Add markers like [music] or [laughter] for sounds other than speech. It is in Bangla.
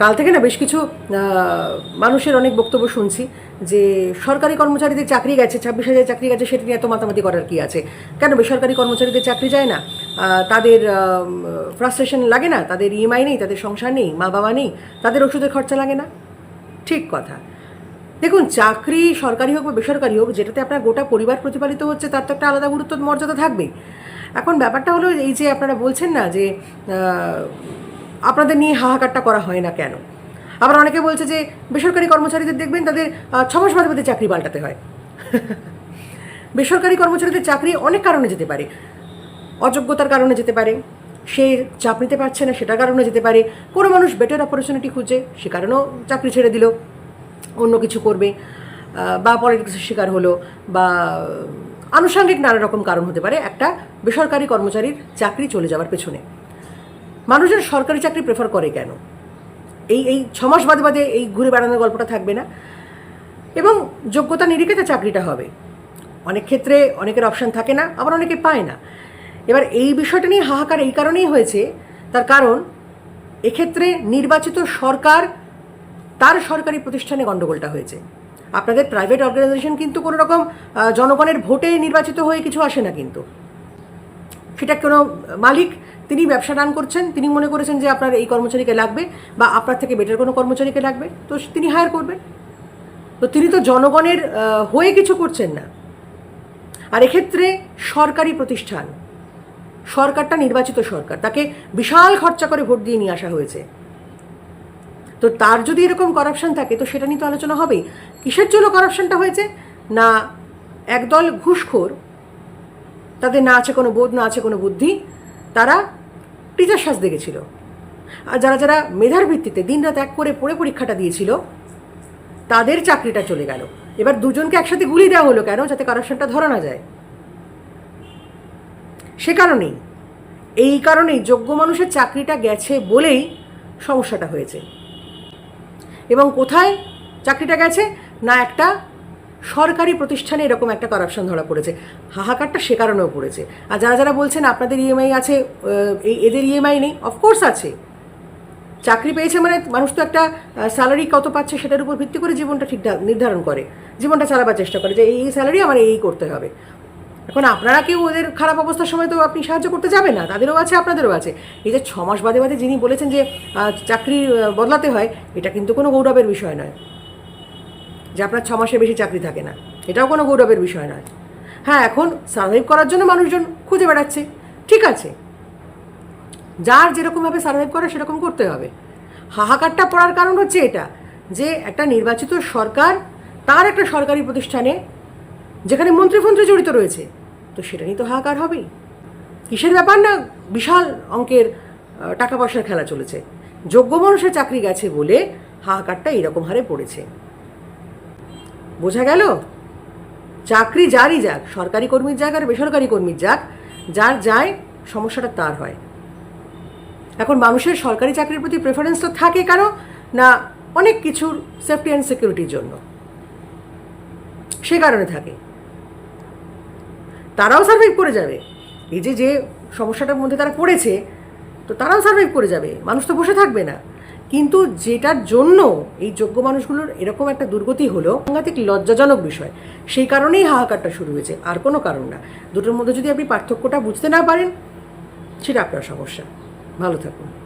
কাল থেকে না বেশ কিছু মানুষের অনেক বক্তব্য শুনছি যে সরকারি কর্মচারীদের চাকরি গেছে, ছাব্বিশ হাজার চাকরি গেছে, সেটা নিয়ে এত মাতামাতি করার কি আছে? কেন বেসরকারি কর্মচারীদের চাকরি যায় না? তাদের ফ্রাস্ট্রেশন লাগে না? তাদের ইএমআই নেই, তাদের সংসার নেই মা বাবা নেই, তাদের ওষুধের খরচা লাগে না? ঠিক কথা। দেখুন, চাকরি সরকারি হোক বা বেসরকারি হোক, যেটাতে আপনার গোটা পরিবার প্রতিপালিত হচ্ছে, তার তো একটা আলাদা গুরুত্ব, মর্যাদা থাকবেই। এখন ব্যাপারটা হলো এই যে আপনারা বলছেন না যে আপনাদের নিয়ে হাহাকারটা করা হয় না কেন? আবার অনেকে বলছে যে, বেসরকারি কর্মচারীদের দেখবেন তাদের ছ মাস বাদে বাদে চাকরি পাল্টাতে হয়। [laughs] বেসরকারি কর্মচারীদের চাকরি অনেক কারণে যেতে পারে। অযোগ্যতার কারণে যেতে পারে। সে চাপ নিতে পারছে না, সেটার কারণে যেতে পারে। কোনো মানুষ বেটার অপরচুনিটি খুঁজে, সে কারণেও চাকরি ছেড়ে দিল। অন্য কিছু করবে। বা পলিটিক্সের শিকার হলো। বা আনুষঙ্গিক নানা রকম কারণ হতে পারে। একটা বেসরকারি কর্মচারীর চাকরি চলে যাওয়ার পেছনে। মানুষজন সরকারি চাকরি প্রেফার করে কেন? এই এই ছমাস বাদে বাদে এই ঘুরে বেড়ানোর গল্পটা থাকবে না? এবং যোগ্যতা নিরিখে চাকরিটা হবে। অনেক ক্ষেত্রে অনেকের অপশান থাকে না, আবার অনেকে পায় না। এবার এই বিষয়টা নিয়ে হাহাকার এই কারণেই হয়েছে, তার কারণ এক্ষেত্রে নির্বাচিত সরকার, তার সরকারি প্রতিষ্ঠানে গণ্ডগোলটা হয়েছে। আপনাদের প্রাইভেট অর্গানাইজেশন কিন্তু কোনো রকম জনগণের ভোটে নির্বাচিত হয়ে কিছু আসে না কিন্তু। সেটা কোনো মালিক, তিনি ব্যবসা রান করছেন, তিনি মনে করেছেন যে আপনার এই কর্মচারীকে লাগবে বা আপনার থেকে বেটার কোনো কর্মচারীকে লাগবে, তো তিনি হায়ার করবেন। তো তিনি তো জনগণের হয়ে কিছু করছেন না। আর এক্ষেত্রে সরকারি প্রতিষ্ঠান, সরকারটা নির্বাচিত সরকার, তাকে বিশাল খরচা করে ভোট দিয়ে নিয়ে আসা হয়েছে। তো তার যদি এরকম করাপশন থাকে, তো সেটা নিয়ে তো আলোচনা হবেই। কিসের জন্য করাপশনটা হয়েছে? না, একদল ঘুষখোর তাদের না আছে কোনো বোধ, না আছে কোনো বুদ্ধি, তারা টিচার সাজতে গেছিল আর যারা যারা মেধার ভিত্তিতে দিনরাত এক করে পড়ে পরীক্ষাটা দিয়েছিল, তাদের চাকরিটা চলে গেল। এবার দুজনকে একসাথে গুলি দেওয়া হলো কেন, যাতে কারাপশনটা ধরা না যায়? সে কারণেই, এই কারণেই যোগ্য মানুষের চাকরিটা গেছে বলেই সমস্যাটা হয়েছে। এবং কোথায় চাকরিটা গেছে? না একটা সরকারি প্রতিষ্ঠানে এরকম একটা কারাপশন ধরা পড়েছে। হাহাকারটা সে কারণেও পড়েছে। আর যারা যারা বলছেন আপনাদের ইএমআই আছে এই এদের ইএমআই নেই অফকোর্স আছে। চাকরি পেয়েছে মানে মানুষ তো একটা স্যালারি কত পাচ্ছে সেটার উপর ভিত্তি করে জীবনটা ঠিক নির্ধারণ করে। জীবনটা চালাবার চেষ্টা করে যে এই স্যালারি আমার এই করতে হবে। এখন আপনারা কেউ ওদের খারাপ অবস্থার সময় তো আপনি সাহায্য করতে যাবেন না, তাদেরও আছে, আপনাদেরও আছে। এই যে ছ মাস বাদে বাদে যিনি বলেছেন যে চাকরি বদলাতে হয়, এটা কিন্তু কোনো গৌরবের বিষয় নয়। যে আপনার ছ মাসের বেশি চাকরি থাকে না। এটাও কোনো গৌরবের বিষয় নয়। হ্যাঁ এখন সার্ভাইভ করার জন্য মানুষজন খুঁজে বেড়াচ্ছে। ঠিক আছে। যার যেরকমভাবে সার্ভাইভ করে, সেরকম করতে হবে। হাহাকারটা পড়ার কারণ হচ্ছে এটা, যে একটা নির্বাচিত সরকার, তার একটা সরকারি প্রতিষ্ঠানে যেখানে মন্ত্রীফন্ত্রী জড়িত রয়েছে, তো সেটা নিয়ে তো হাহাকার হবেই। কিসের ব্যাপার না, বিশাল অঙ্কের টাকা পয়সার খেলা চলেছে। যোগ্য মানুষের চাকরি গেছে বলে হাহাকারটা এরকম হারে পড়েছে। বোঝা গেল? চাকরি যারই যাক, সরকারি কর্মীর যাক আর বেসরকারি কর্মীর যাক, যার যায়, সমস্যাটা তার হয়। এখন মানুষের সরকারি চাকরির প্রতি প্রেফারেন্স তো থাকে কেন না অনেক কিছুর সেফটি অ্যান্ড সিকিউরিটির জন্য। সে কারণে থাকে। তারাও সার্ভাইভ করে যাবে। এই যে যে সমস্যাটার মধ্যে তারা পড়েছে, তো তারাও সার্ভাইভ করে যাবে। মানুষ তো বসে থাকবে না। কিন্তু যেটার জন্য এই যোগ্য মানুষগুলোর এরকম একটা দুর্গতি হলো, সাংঘাতিক লজ্জাজনক বিষয়। সেই কারণেই হাহাকারটা শুরু হয়েছে, আর কোনো কারণ না। দুটোর মধ্যে যদি আপনি পার্থক্যটা বুঝতে না পারেন, সেটা আপনার সমস্যা। ভালো থাকুন।